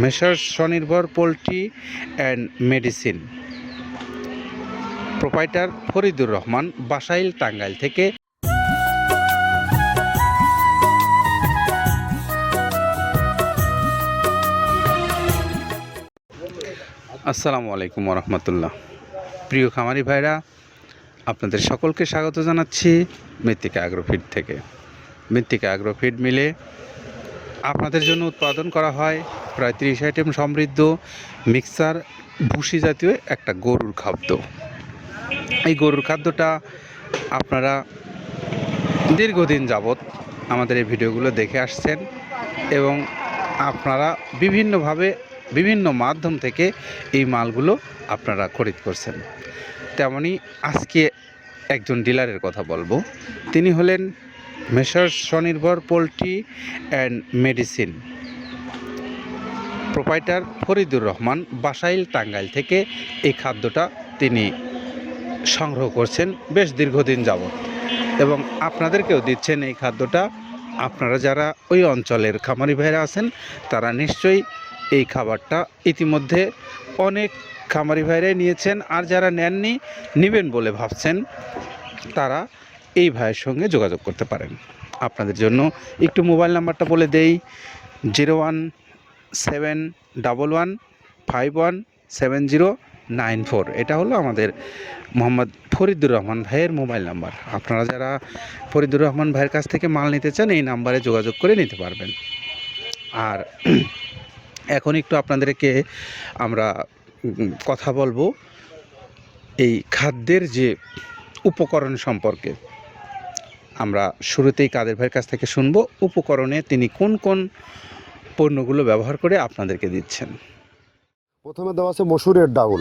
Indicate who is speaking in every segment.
Speaker 1: Messrs স্বনির্ভর poultry and medicine. Proprietor Faridur Rahman, Basail Tangail থেকে। আসসালামু আলাইকুম রহমতুল্লাহ প্রিয় খামারি ভাইরা, আপনাদের সকলকে স্বাগত জানাচ্ছি মৃত্তিকা আগ্রোফিড থেকে। মৃত্তিকা আগ্রোফিড মিলে আপনাদের জন্য উৎপাদন করা হয় প্রায় তিরিশ আইটেম সমৃদ্ধ মিক্সার ভুসি জাতীয় একটা গরুর খাদ্য। এই গরুর খাদ্যটা আপনারা দীর্ঘদিন যাবৎ আমাদের এই ভিডিওগুলো দেখে আসছেন এবং আপনারা বিভিন্নভাবে বিভিন্ন মাধ্যম থেকে এই মালগুলো আপনারা খরিদ করছেন। তেমনি আজকে একজন ডিলারের কথা বলব। তিনি হলেন মেসার্স স্বনির্ভর poultry and medicine. Proprietor Faridur Rahman Basail Tangail থেকে এই খাদ্যটা তিনি সংগ্রহ করছেন বেশ দীর্ঘদিন যাবৎ। এবং আপনাদেরকেও দিচ্ছেন এই খাদ্যটা। আপনারা যারা ওই অঞ্চলের খামারি ভাইরা আছেন, তারা নিশ্চয়ই এই খাবারটা ইতিমধ্যে অনেক খামারি ভাইরাই নিয়েছেন। আর যারা নেননি, নেবেন বলে ভাবছেন, তারা এই ভাইয়ের সঙ্গে যোগাযোগ করতে পারেন। আপনাদের জন্য একটু মোবাইল নাম্বারটা বলে দেই, zero one seven double one five one seven zero nine four. এটা হলো আমাদের মোহাম্মদ ফরিদুর রহমান ভাইয়ের মোবাইল নাম্বার। আপনারা যারা ফরিদুর রহমান ভাইয়ের কাছ থেকে মাল নিতে চান, এই নাম্বারে যোগাযোগ করে নিতে পারবেন। আর এখন একটু আপনাদেরকে আমরা কথা বলব এই খাদ্যের যে উপকরণ সম্পর্কে। আমরা শুরুতেই কাদের ভাইয়ের কাছ থেকে শুনব, উপকরণে তিনি কোন কোন পণ্যগুলো ব্যবহার করে আপনাদেরকে দিচ্ছেন।
Speaker 2: প্রথমে দেওয়া আছে মসুরের ডাউল।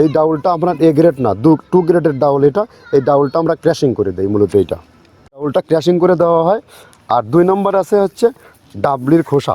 Speaker 2: এই ডাউলটা আপনার এ গ্রেড না, দু টু গ্রেডের ডাউল এটা। এই ডাউলটা আমরা ক্র্যাশিং করে দিই মূলত এইটা। ডাউলটা ক্র্যাশিং করে দেওয়া হয়। আর দুই নম্বর আছে হচ্ছে ডাবলির খোসা।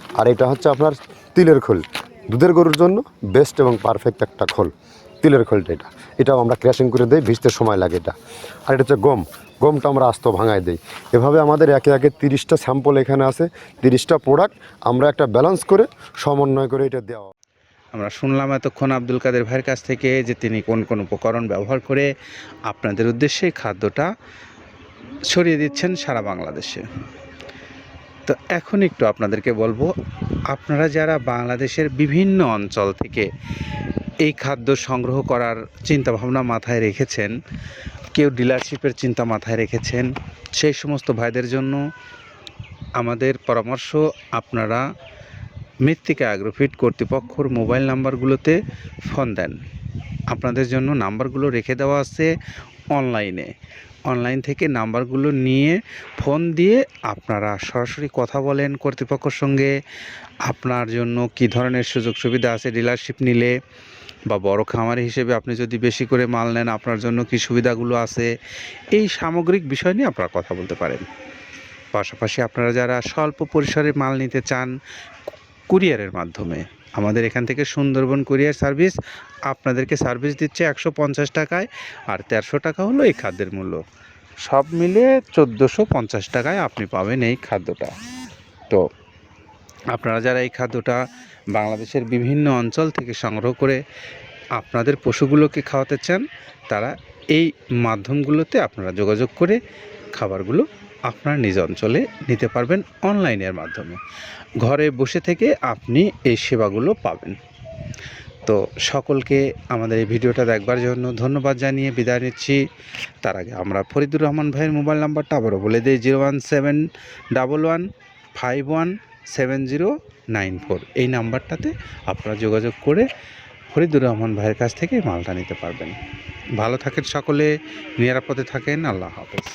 Speaker 2: আর এটা হচ্ছে আপনার তিলের খোল। দুধের গরুর জন্য বেস্ট এবং পারফেক্ট একটা খোল। তিলের খোলটা এটা। এটাও আমরা ক্র্যাশিং করে দিই, ভিজতে সময় লাগে এটা। আর এটা হচ্ছে গম। গমটা আমরা আস্ত ভাঙায় দিই। এভাবে আমাদের একে একে তিরিশটা স্যাম্পল এখানে আছে, তিরিশটা প্রোডাক্ট আমরা একটা ব্যালেন্স করে সমন্বয় করে এটা দেওয়া।
Speaker 1: আমরা শুনলাম এতক্ষণ আব্দুল কাদের ভাইয়ের কাছ থেকে যে তিনি কোন কোন উপকরণ ব্যবহার করে আপনাদের উদ্দেশ্যে খাদ্যটা ছড়িয়ে দিচ্ছেন সারা বাংলাদেশে। তো এখন একটু আপনাদেরকে বলব, আপনারা যারা বাংলাদেশের বিভিন্ন অঞ্চল থেকে এই খাদ্য সংগ্রহ করার চিন্তাভাবনা মাথায় রেখেছেন, কেউ ডিলারশিপের চিন্তা মাথায় রেখেছেন, সেই সমস্ত ভাইদের জন্য আমাদের পরামর্শ, আপনারা মৃত্তিকা অ্যাগ্রোফিট কর্তৃপক্ষর মোবাইল নাম্বারগুলোতে ফোন দেন। আপনাদের জন্য নাম্বারগুলো রেখে দেওয়া আছে অনলাইনে। অনলাইন থেকে নাম্বারগুলো নিয়ে ফোন দিয়ে আপনারা সরাসরি কথা বলেন কর্তৃপক্ষের সঙ্গে। আপনার জন্য কি ধরনের সুযোগ সুবিধা আছে ডিলারশিপ নিলে? বা বড় খামারি হিসেবে আপনি যদি বেশি করে মাল নেন, আপনার জন্য কি সুবিধাগুলো আছে? এই সামগ্রিক বিষয় নিয়ে আপনারা কথা বলতে পারেন। পাশাপাশি আপনারা যারা স্বল্প পরিসরে মাল নিতে চান কুরিয়ারের মাধ্যমে। আমাদের এখান থেকে সুন্দরবন কুরিয়ার সার্ভিস আপনাদেরকে সার্ভিস দিচ্ছে একশো পঞ্চাশ টাকায় আর তেরোশো টাকা হলো এই খাদ্যের মূল্য। সব মিলে চোদ্দোশো পঞ্চাশ টাকায় আপনি পাবেন এই খাদ্যটা। তো আপনারা যারা এই খাদ্যটা বাংলাদেশের বিভিন্ন অঞ্চল থেকে সংগ্রহ করে আপনাদের পশুগুলোকে খাওয়াতে চান, তারা এই মাধ্যমগুলোতে আপনারা যোগাযোগ করে খাবারগুলো আপনার নিজ অঞ্চলে নিতে পারবেন অনলাইনের মাধ্যমে। ঘরে বসে থেকে আপনি এই সেবাগুলো পাবেন। তো সকলকে আমাদের এই ভিডিওটা দেখবার জন্য ধন্যবাদ জানিয়ে বিদায় নিচ্ছি। তার আগে আমরা ফরিদুর রহমান ভাইয়ের মোবাইল নাম্বারটা আবারও বলে দিই, zero one seven double one five one seven zero nine four. এই নাম্বারটাতে আপনারা যোগাযোগ করে ফরিদুর রহমান ভাইয়ের কাছ থেকে মালটা নিতে পারবেন। ভালো থাকেন সকলে, নিরাপদে থাকেন, আল্লাহ হাফেজ।